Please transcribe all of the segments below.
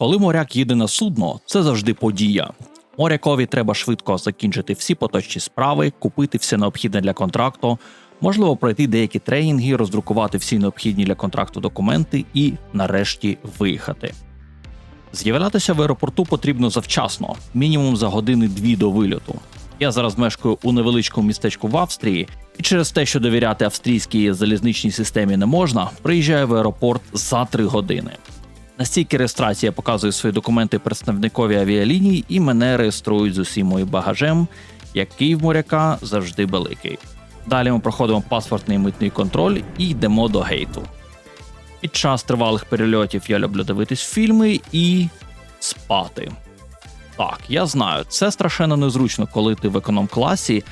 Коли моряк їде на судно, це завжди подія. Морякові треба швидко закінчити всі поточні справи, купити все необхідне для контракту, можливо, пройти деякі тренінги, роздрукувати всі необхідні для контракту документи і, нарешті, виїхати. З'являтися в аеропорту потрібно завчасно, мінімум за години-дві до вильоту. Я зараз мешкаю у невеличкому містечку в Австрії, і через те, що довіряти австрійській залізничній системі не можна, приїжджаю в аеропорт за три години. На стійки реєстрації я показую свої документи представникові авіаліній і мене реєструють з усім моїм багажем, який в моряка завжди великий. Далі ми проходимо паспортний митний контроль і йдемо до гейту. Під час тривалих перельотів я люблю дивитись фільми і спати. Так, я знаю, це страшенно незручно, коли ти в економ-класі,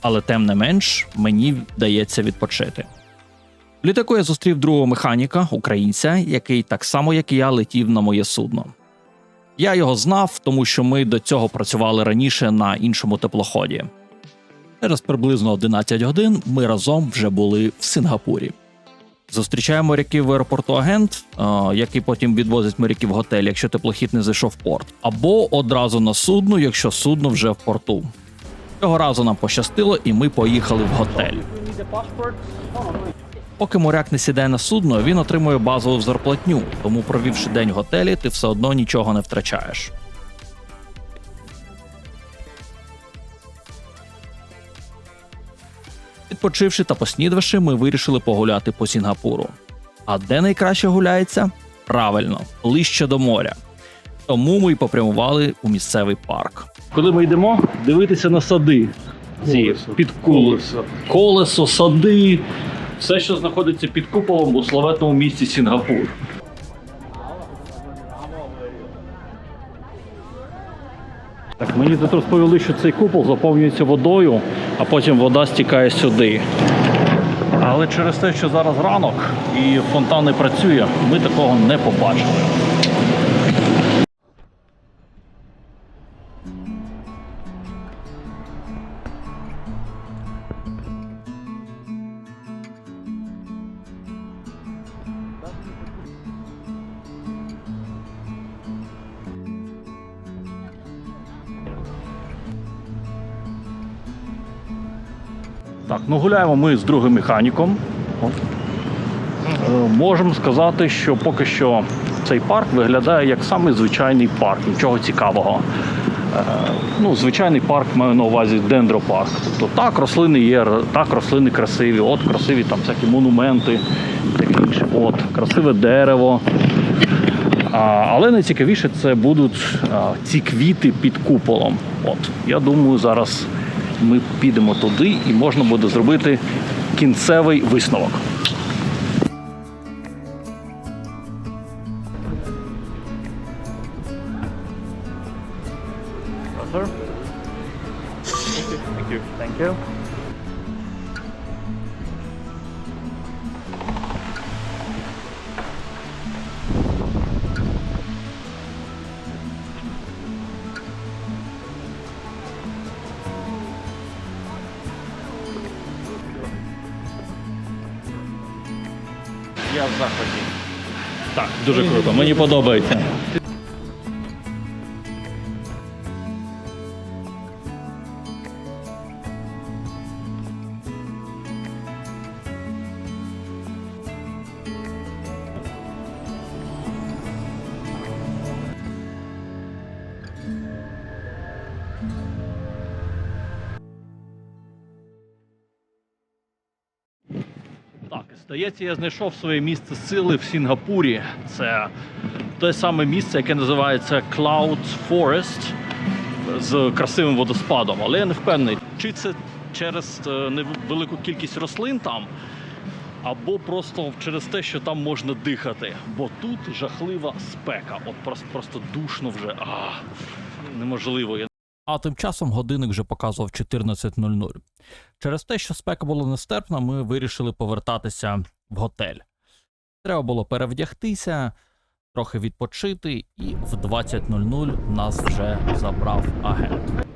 але тим не менш мені вдається відпочити. Літаку я зустрів другого механіка, українця, який так само, як і я, летів на моє судно. Я його знав, тому що ми до цього працювали раніше на іншому теплоході. Через приблизно 11 годин ми разом вже були в Сингапурі. Зустрічає моряків в аеропорту агент, е, який потім відвозить моряків в готель, якщо теплохід не зайшов в порт, або одразу на судно, якщо судно вже в порту. Цього разу нам пощастило, і ми поїхали в готель. Поки моряк не сідає на судно, він отримує базову зарплатню, тому провівши день в готелі, ти все одно нічого не втрачаєш. Відпочивши та поснідавши, ми вирішили погуляти по Сінгапуру. А де найкраще гуляється? Правильно, ближче до моря. Тому ми й попрямували у місцевий парк. Коли ми йдемо дивитися на сади, ці під колесо. колесо, сади, все, що знаходиться під куполом у славетному місті Сінгапур. Так, мені тут розповіли, що цей купол заповнюється водою, а потім вода стікає сюди. Але через те, що зараз ранок і фонтан не працює, ми такого не побачили. Так, ну гуляємо ми з другим механіком. Е, Можемо сказати, що поки що цей парк виглядає як самий звичайний парк, нічого цікавого. Е, Ну, звичайний парк маю на увазі дендропарк. Тобто так, рослини є, так, рослини красиві, от красиві там всякі монументи, таке інше. От, красиве дерево. А, але найцікавіше це будуть а, ці квіти під куполом. От, я думаю, зараз ми підемо туди і можна буде зробити кінцевий висновок. Thank you. Thank you. Я в захваті. Так, дуже круто. Мені подобається. Здається, я знайшов своє місце сили в Сінгапурі. Це те саме місце, яке називається Cloud Forest з красивим водоспадом. Але я не впевнений, чи це через е, невелику кількість рослин там, або просто через те, що там можна дихати. Бо тут жахлива спека. От просто, душно вже. А, неможливо. А тим часом годинник вже показував 14.00. Через те, що спека була нестерпна, ми вирішили повертатися в готель. Треба було перевдягтися, трохи відпочити, і в 20.00 нас вже забрав агент.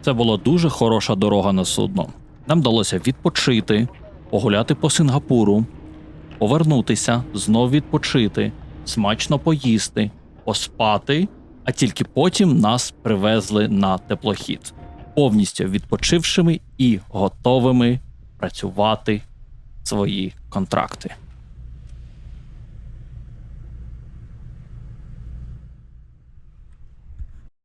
Це була дуже хороша дорога на судно. Нам вдалося відпочити, погуляти по Сингапуру, повернутися, знов відпочити, смачно поїсти, поспати, а тільки потім нас привезли на теплохід, повністю відпочившими і готовими працювати свої контракти.